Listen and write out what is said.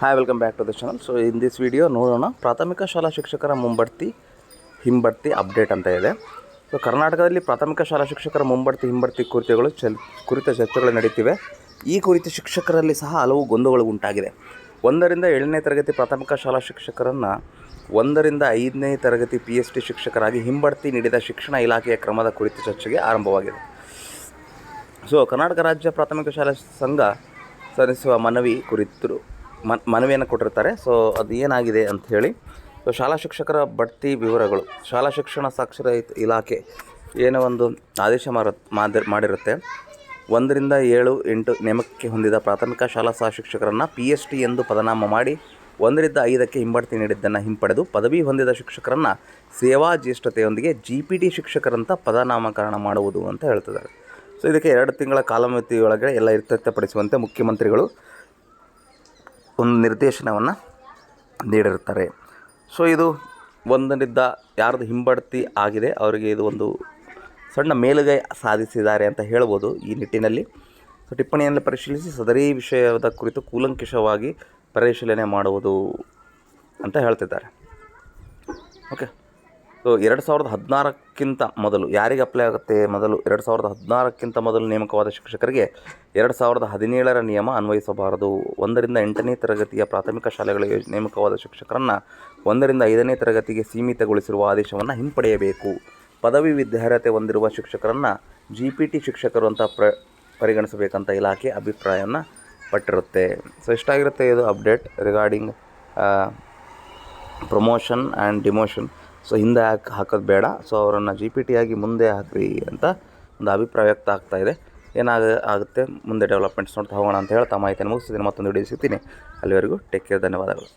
Hi welcome back to the channel so in this video ನೋಡೋಣ ಪ್ರಾಥಮಿಕ ಶಾಲಾ ಶಿಕ್ಷಕರ ಮುಂಬಡ್ತಿ, ಹಿಂಬಡ್ತಿ ಅಪ್ಡೇಟ್ ಅಂತ ಇದೆ. ಸೊ ಕರ್ನಾಟಕದಲ್ಲಿ ಪ್ರಾಥಮಿಕ ಶಾಲಾ ಶಿಕ್ಷಕರ ಮುಂಬಡ್ತಿ, ಹಿಂಬಡ್ತಿ ಕುರಿತುಗಳು ಚಲ್, ಕುರಿತ ಚರ್ಚೆಗಳು ನಡೀತಿವೆ. ಈ ಕುರಿತ ಶಿಕ್ಷಕರಲ್ಲಿ ಸಹ ಹಲವು ಗೊಂದಲಗಳು ಉಂಟಾಗಿದೆ. ಒಂದರಿಂದ ಏಳನೇ ತರಗತಿ ಪ್ರಾಥಮಿಕ ಶಾಲಾ ಶಿಕ್ಷಕರನ್ನು ಒಂದರಿಂದ ಐದನೇ ತರಗತಿ ಪಿ ಎಚ್ ಡಿ ಶಿಕ್ಷಕರಾಗಿ ಹಿಂಬಡ್ತಿ ನೀಡಿದ ಶಿಕ್ಷಣ ಇಲಾಖೆಯ ಕ್ರಮದ ಕುರಿತ ಚರ್ಚೆಗೆ ಆರಂಭವಾಗಿದೆ. ಸೊ ಕರ್ನಾಟಕ ರಾಜ್ಯ ಪ್ರಾಥಮಿಕ ಶಾಲಾ ಸಂಘ ಸಲ್ಲಿಸುವ ಮನವಿ ಕುರಿತು ಮನ್, ಮನವಿಯನ್ನು ಕೊಟ್ಟಿರ್ತಾರೆ. ಸೊ ಅದು ಏನಾಗಿದೆ ಅಂತ ಹೇಳಿ. ಸೊ ಶಾಲಾ ಶಿಕ್ಷಕರ ಬಡ್ತಿ ವಿವರಗಳು. ಶಾಲಾ ಶಿಕ್ಷಣ ಸಾಕ್ಷರ ಇಲಾಖೆ ಏನೋ ಒಂದು ಆದೇಶ ಮಾದ- ಮಾಡಿರುತ್ತೆ. ಒಂದರಿಂದ ಏಳು ಎಂಟು ನೇಮಕಕ್ಕೆ ಹೊಂದಿದ ಪ್ರಾಥಮಿಕ ಶಾಲಾ ಸಹ ಶಿಕ್ಷಕರನ್ನು ಪಿ ಎಚ್ ಟಿ ಎಂದು ಪದನಾಮ ಮಾಡಿ ಒಂದರಿಂದ ಐದಕ್ಕೆ ಹಿಂಬಡ್ತಿ ನೀಡಿದ್ದನ್ನು ಹಿಂಪಡೆದು ಪದವಿ ಹೊಂದಿದ ಶಿಕ್ಷಕರನ್ನು ಸೇವಾ ಜ್ಯೇಷ್ಠತೆಯೊಂದಿಗೆ ಜಿ ಪಿ ಟಿ ಶಿಕ್ಷಕರಂತ ಪದನಾಮಕರಣ ಮಾಡುವುದು ಅಂತ ಹೇಳ್ತಿದ್ದಾರೆ. ಸೊ ಇದಕ್ಕೆ ಎರಡು ತಿಂಗಳ ಕಾಲಮಿತಿಯೊಳಗೆ ಎಲ್ಲ ಇತ್ಯರ್ಥಪಡಿಸುವಂತೆ ಮುಖ್ಯಮಂತ್ರಿಗಳು ಒಂದು ನಿರ್ದೇಶನವನ್ನು ನೀಡಿರ್ತಾರೆ ಸೊ ಇದು ಒಂದರಿಂದ ಯಾರ್ದು ಹಿಂಬಡ್ತಿ ಆಗಿದೆ, ಅವರಿಗೆ ಇದು ಒಂದು ಸಣ್ಣ ಮೇಲುಗೈ ಸಾಧಿಸಿದ್ದಾರೆ ಅಂತ ಹೇಳ್ಬೋದು ಈ ನಿಟ್ಟಿನಲ್ಲಿ. ಸೊ ಟಿಪ್ಪಣಿಯನ್ನು ಪರಿಶೀಲಿಸಿ ಸದರಿ ವಿಷಯದ ಕುರಿತು ಕೂಲಂಕಷವಾಗಿ ಪರಿಶೀಲನೆ ಮಾಡುವುದು ಅಂತ ಹೇಳ್ತಿದ್ದಾರೆ. ಓಕೆ ಸೊ ಎರಡು ಸಾವಿರದ ಹದಿನಾರಕ್ಕಿಂತ ಮೊದಲು ಯಾರಿಗೆ ಅಪ್ಲೈ ಆಗುತ್ತೆ? ಮೊದಲು ಎರಡು ಸಾವಿರದ ಹದಿನಾರಕ್ಕಿಂತ ಮೊದಲು ನೇಮಕವಾದ ಶಿಕ್ಷಕರಿಗೆ ಎರಡು ಸಾವಿರದ ಹದಿನೇಳರ ನಿಯಮ ಅನ್ವಯಿಸಬಾರದು. ಒಂದರಿಂದ ಎಂಟನೇ ತರಗತಿಯ ಪ್ರಾಥಮಿಕ ಶಾಲೆಗಳಿಗೆ ನೇಮಕವಾದ ಶಿಕ್ಷಕರನ್ನು ಒಂದರಿಂದ ಐದನೇ ತರಗತಿಗೆ ಸೀಮಿತಗೊಳಿಸಿರುವ ಆದೇಶವನ್ನು ಹಿಂಪಡೆಯಬೇಕು. ಪದವಿ ವಿದ್ಯಾರ್ಹತೆ ಹೊಂದಿರುವ ಶಿಕ್ಷಕರನ್ನು ಜಿ ಪಿ ಟಿ ಶಿಕ್ಷಕರು ಅಂತ ಪ್ರ, ಪರಿಗಣಿಸಬೇಕಂತ ಇಲಾಖೆ ಅಭಿಪ್ರಾಯವನ್ನು ಪಟ್ಟಿರುತ್ತೆ. ಸೊ ಇಷ್ಟಾಗಿರುತ್ತೆ ಇದು update? Regarding promotion and demotion so ಹಿಂದೆ ಹಾಕಿ ಹಾಕೋದು ಬೇಡ. ಸೊ ಅವರನ್ನು ಜಿ ಪಿ ಟಿಯಾಗಿ ಮುಂದೆ ಹಾಕ್ರಿ ಅಂತ ಒಂದು ಅಭಿಪ್ರಾಯ ವ್ಯಕ್ತ ಆಗ್ತಾ ಇದೆ. ಏನಾಗ ಆಗುತ್ತೆ? ಮುಂದೆ ಡೆವಲಪ್ಮೆಂಟ್ಸ್ ನೋಡ್ತಾ ಹೋಗೋಣ ಅಂತ ಹೇಳ್ತಾ ಮಾಹಿತಿಯನ್ನು ಮುಗಿಸ್ತೀನಿ ಮತ್ತೊಂದು ವಿಡಿಯೋ ಸಿಗ್ತೀನಿ. ಅಲ್ಲಿವರೆಗೂ ಟೇಕ್ ಕೇರ್ ಧನ್ಯವಾದಗಳು.